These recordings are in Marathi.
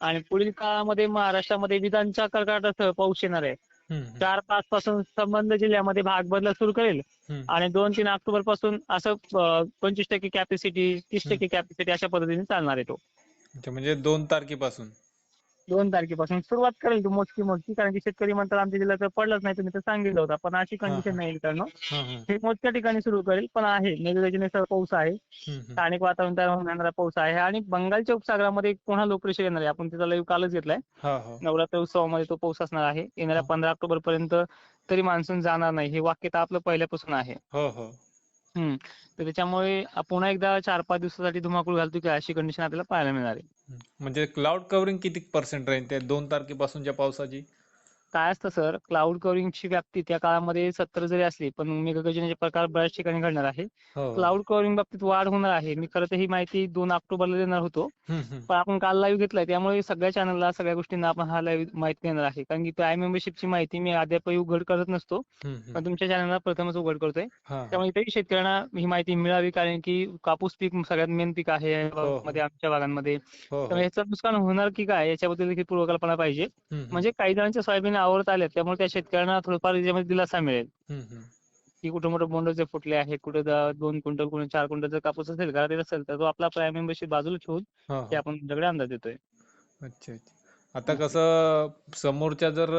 आणि पुढील काळामध्ये महाराष्ट्रामध्ये विधानच्या कडकडाटासह पाऊस येणार आहे. चार पाच पासून संबंध जिल्ह्यामध्ये भाग बदल सुरू करेल. आणि दोन तीन ऑक्टोबरपासून असं पंचवीस टक्के कॅपॅसिटी तीस टक्के कॅपॅसिटी अशा पद्धतीने चालणार आहे तो. म्हणजे दोन तारखेपासून. दोन तारखेपासून सुरुवात करेल तो मोजकी मोजकी कारण की शेतकरी म्हणतात आमच्या जिल्ह्यात पडलंच नाही तुम्ही तर सांगितलं होतं. पण अशी कंडिशन. नाही मित्रांनो. हा, मोजक्या ठिकाणी सुरू करेल पण आहे. मेघगर्जनेसह पाऊस आहे. स्थानिक वातावरण तयार होणारा पाऊस आहे. आणि बंगालच्या उपसागरामध्ये पुन्हा लो प्रेशर येणार आहे. आपण त्याचा लाईव्ह कालच घेतलाय. नवरात्र उत्सवामध्ये तो पाऊस असणार आहे. येणाऱ्या. पंधरा ऑक्टोबर पर्यंत तरी मान्सून जाणार नाही. हे वाक्य तर आपलं पहिल्यापासून आहे. हो हो. हम्म. तर त्याच्यामुळे पुन्हा एकदा चार पाच दिवसासाठी धुमाकूळ घालतो की अशी कंडिशन आपल्याला पाहायला मिळणार आहे. म्हणजे क्लाउड कव्हरिंग किती पर्सेंट राहील त्या दोन तारखेपासूनच्या पावसाची? काय असतं सर क्लाउड कव्हरिंगची व्याप्ती त्या काळामध्ये सत्तर जरी असली पण मेघगर्जनेचे प्रकार बऱ्याच ठिकाणी घडणार आहे हो हो. क्लाउड कव्हरिंग बाबतीत वाढ होणार आहे मी खरं तर ही माहिती दोन ऑक्टोबरला देणार होतो. पण आपण काल लाईव्ह घेतलाय त्यामुळे सगळ्या चॅनलला सगळ्या गोष्टींना आपण हा लाईव्ह माहिती देणार आहे कारण की प्राईम मेंबरशिपची माहिती मी अद्यापही उघड करत नसतो. पण तुमच्या चॅनलला प्रथमच उघड करतोय हा, हा. त्यामुळे इथेही शेतकऱ्यांना ही माहिती मिळावी कारण की कापूस पीक सगळ्यात मेन पीक आहे हो. मध्ये आमच्या भागांमध्ये हो हो त्यामुळे ह्याचं नुकसान होणार की काय याच्याबद्दल देखील पूर्वकल्पना पाहिजे. म्हणजे काही जणांच्या सोयाबीन आवडत आल्या त्यामुळे त्या शेतकऱ्यांना थोडंफार याच्यामध्ये दिलासा मिळेल. की कुठं मोठं बोंड जे फुटले आहे कुठं दोन क्विंटल कुठं चार क्विंटल जर कापूस असेल घरात असेल तर तो आपला प्राईम मेंबरशिप बाजूला ठेवून ते. आपण तुमच्याकडे अंदाज देतोय. अच्छा अच्छा. आता कसं समोरच्या जर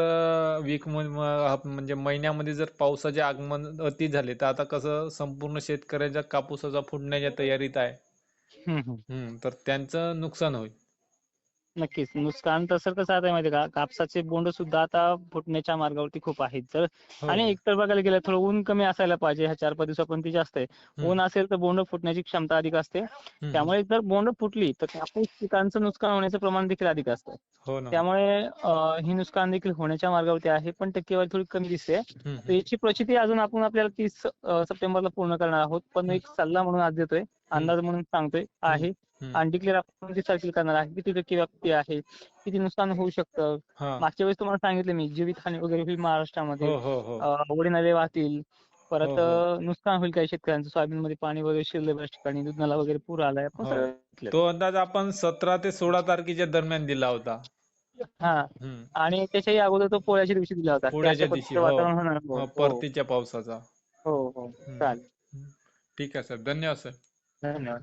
वीक म्हणजे महिन्यामध्ये जर पावसाचे आगमन अति झाले तर आता कसं संपूर्ण शेतकऱ्याच्या कापूसाचा फुटण्याच्या तयारीत आहे. तर त्यांचं नुकसान होईल. नक्कीच. नुकसान तर सर कसं आहे माहिती का? कापसाचे बोंड सुद्धा आता फुटण्याच्या मार्गावरती खूप आहेत. जर हो. आणि एकतर बघायला गेलं थोडं ऊन कमी असायला पाहिजे. ह्या चार पाच दिवसापर्यंत जास्त आहे. ऊन असेल तर बोंड फुटण्याची क्षमता अधिक असते. त्यामुळे जर बोंड फुटली तर कापूस पिकांचं नुकसान होण्याचं प्रमाण देखील अधिक असतं. हो त्यामुळे ही नुकसान देखील होण्याच्या मार्गावरती आहे. पण टक्केवारी थोडी कमी दिसते. तर याची प्रचिती अजून आपण आपल्याला तीस सप्टेंबरला पूर्ण करणार आहोत. पण एक सल्ला म्हणून आज देतोय. अंदाज म्हणून सांगतोय. आहे. आणि डिक्लेअर आपण तीस तारखेला करणार आहे? किती टक्के व्याप्ती आहे? किती नुकसान होऊ शकतं? मागच्या वेळेस तुम्हाला सांगितलं मी जीवितहानी वगैरे होईल महाराष्ट्रामध्ये. हो हो हो. अं, ओढे नाले वाहतील. परत नुकसान होईल काही शेतकऱ्यांचं. सोयाबीन मध्ये पाणी वगैरे शिरलं बऱ्याच ठिकाणी. दुधनाला वगैरे पूर आलाय. तो अंदाज आपण सतरा ते सोळा तारखेच्या दरम्यान दिला होता. हा. आणि त्याच्याही अगोदर तो पोळ्याच्या दिवशी दिला होता. पोळ्याच्या दिवशी, पद्धतीचं. वातावरण होणार परतीच्या पावसाचा. हो हो. चालेल. ठीक आहे सर. धन्यवाद सर. धन्यवाद.